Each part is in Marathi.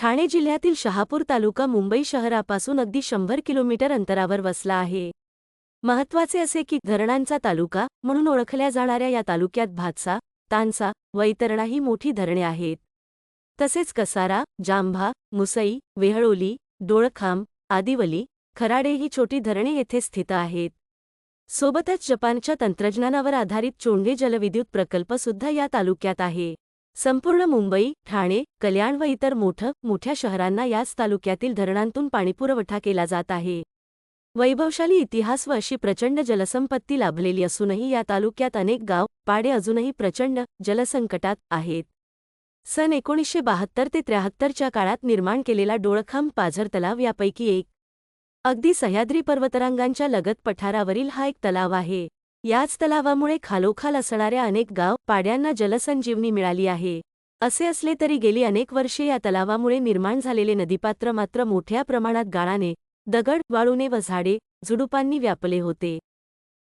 ठाणे जिल्ह्यातील शहापूर तालुका मुंबई शहरापासून अगदी शंभर किलोमीटर अंतरावर वसला आहे. महत्त्वाचे असे की धरणांचा तालुका म्हणून ओळखल्या जाणाऱ्या या तालुक्यात भातसा तानसा वैतरणा ही मोठी धरणे आहेत. तसेच कसारा जांभा मुसई वेहळोली डोळखांब आदिवली खराडे ही छोटी धरणे येथे स्थित आहेत. सोबतच जपानच्या तंत्रज्ञानावर आधारित चोंडे जलविद्युत प्रकल्प सुद्धा या तालुक्यात आहे. संपूर्ण मुंबई ठाणे कल्याण व इतर मोठं मोठ्या शहरांना याच तालुक्यातील धरणांतून पाणीपुरवठा केला जात आहे. वैभवशाली इतिहास व अशी प्रचंड जलसंपत्ती लाभलेली असूनही या तालुक्यात अनेक गाव पाडे अजूनही प्रचंड जलसंकटात आहेत. सन एकोणीसशे बहात्तर ते त्र्याहत्तरच्या काळात निर्माण केलेला डोळखांब पाझर तलाव यापैकी एक. अगदी सह्याद्री पर्वतरांगांच्या लगत पठारावरील हा एक तलाव आहे. याच तलावामुळे खालोखाल असणाऱ्या अनेक गाव पाड्यांना जलसंजीवनी मिळाली आहे. असे असले तरी गेली अनेक वर्षे या तलावामुळे निर्माण झालेले नदीपात्र मात्र मोठ्या प्रमाणात गाळाने दगड वाळूने व झाडे झुडुपांनी व्यापले होते.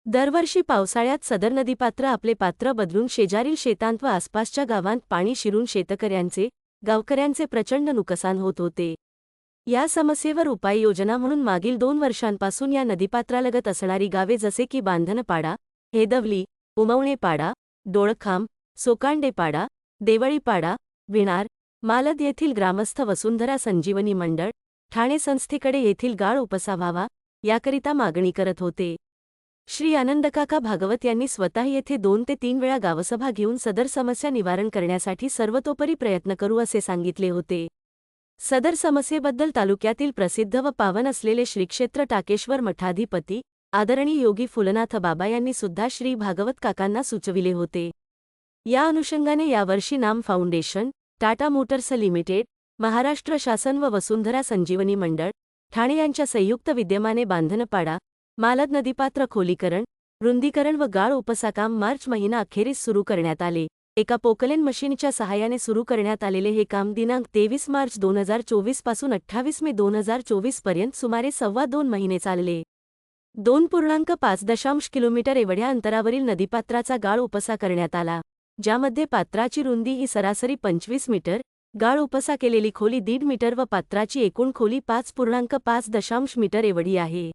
दरवर्षी पावसाळ्यात सदर नदीपात्र आपले पात्र बदलून शेजारील शेतांत व आसपासच्या गावांत पाणी शिरून शेतकऱ्यांचे गावकऱ्यांचे प्रचंड नुकसान होत होते. या समस्येवर उपाययोजना म्हणून मागील दोन वर्षांपासून या नदीपात्रालगत असणारी गावे जसे की बांधनपाडा हेदवली उमवणेपाडा डोळखांब सोकांडेपाडा देवळीपाडा विणार मालद येथील ग्रामस्थ वसुंधरा संजीवनी मंडळ ठाणे संस्थेकडे येथील गाळ उपसा व्हावा याकरिता मागणी करत होते. श्री आनंदकाका भागवत यांनी स्वतः येथे दोन ते तीन वेळा गावसभा घेऊन सदर समस्या निवारण करण्यासाठी सर्वतोपरी प्रयत्न करू असे सांगितले होते. सदर समस्येबद्दल तालुक्यातील प्रसिद्ध व पावन असलेले श्रीक्षेत्र टाकेश्वर मठाधिपती आदरणीय योगी फुलनाथ बाबा यांनी सुद्धा श्री भागवत काकांना सुचविले होते. या अनुषंगाने यावर्षी Naam foundation Tata Motors limited Maharashtra शासन व वसुंधरा संजीवनी मंडळ ठाणे यांच्या संयुक्त विद्यमाने बांधनपाडा मालद नदीपात्र खोलीकरण रुंदीकरण व गाळ उपसाकाम मार्च महिना अखेरीस सुरू करण्यात आले. एका पोकलेन मशीनच्या सहाय्याने सुरू करण्यात आलेले हे काम दिनांक तेवीस मार्च दोन हजार चोवीसपासून अठ्ठावीस मे दोन हजार चोवीसपर्यंत सुमारे सव्वा दोन महिने चालले. दोन पूर्णांक पाच दशांश किलोमीटर एवढ्या अंतरावरील नदीपात्राचा गाळ उपसा करण्यात आला ज्यामध्ये पात्राची रुंदी ही सरासरी पंचवीस मीटर गाळ उपसा केलेली खोली दीड मीटर व पात्राची एकूण खोली पाच पूर्णांक पाच दशांश मीटर एवढी आहे.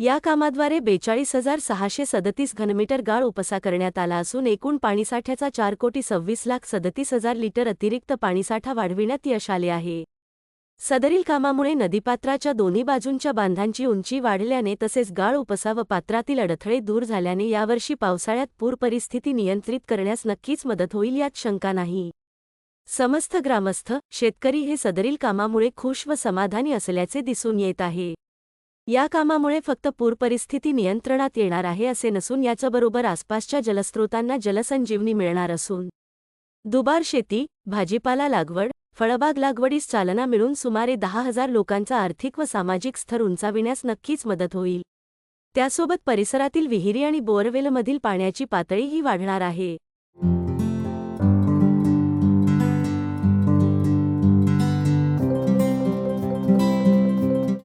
या कामाद्वारे बेचाळीस हजार सहाशे सदतीस घनमीटर गाळ उपसा करण्यात आला असून एकूण पाणीसाठ्याचा चार कोटी सव्वीस लाख सदतीस हजार लिटर अतिरिक्त पाणीसाठा वाढविण्यात यश आले आहे. सदरील कामामुळे नदीपात्राच्या दोन्ही बाजूंच्या बांधांची उंची वाढल्याने तसेच गाळ उपसा व पात्रातील अडथळे दूर झाल्याने यावर्षी पावसाळ्यात पूर परिस्थिती नियंत्रित करण्यास नक्कीच मदत होईल यात शंका नाही. समस्त ग्रामस्थ शेतकरी हे सदरील कामामुळे खुश व समाधानी असल्याचे दिसून येत आहे. या कामामुळे फक्त पूर परिस्थिती नियंत्रणात येणार आहे असे नसून याच्याबरोबर आसपासच्या जलस्रोतांना जलसंजीवनी मिळणार असून दुबार शेती भाजीपाला लागवड फळबाग लागवडीस चालना मिळून सुमारे दहा हजार लोकांचा आर्थिक व सामाजिक स्तर उंचाविण्यास नक्कीच मदत होईल. त्यासोबत परिसरातील विहिरी आणि बोअरवेलमधील पाण्याची पातळीही वाढणार आहे.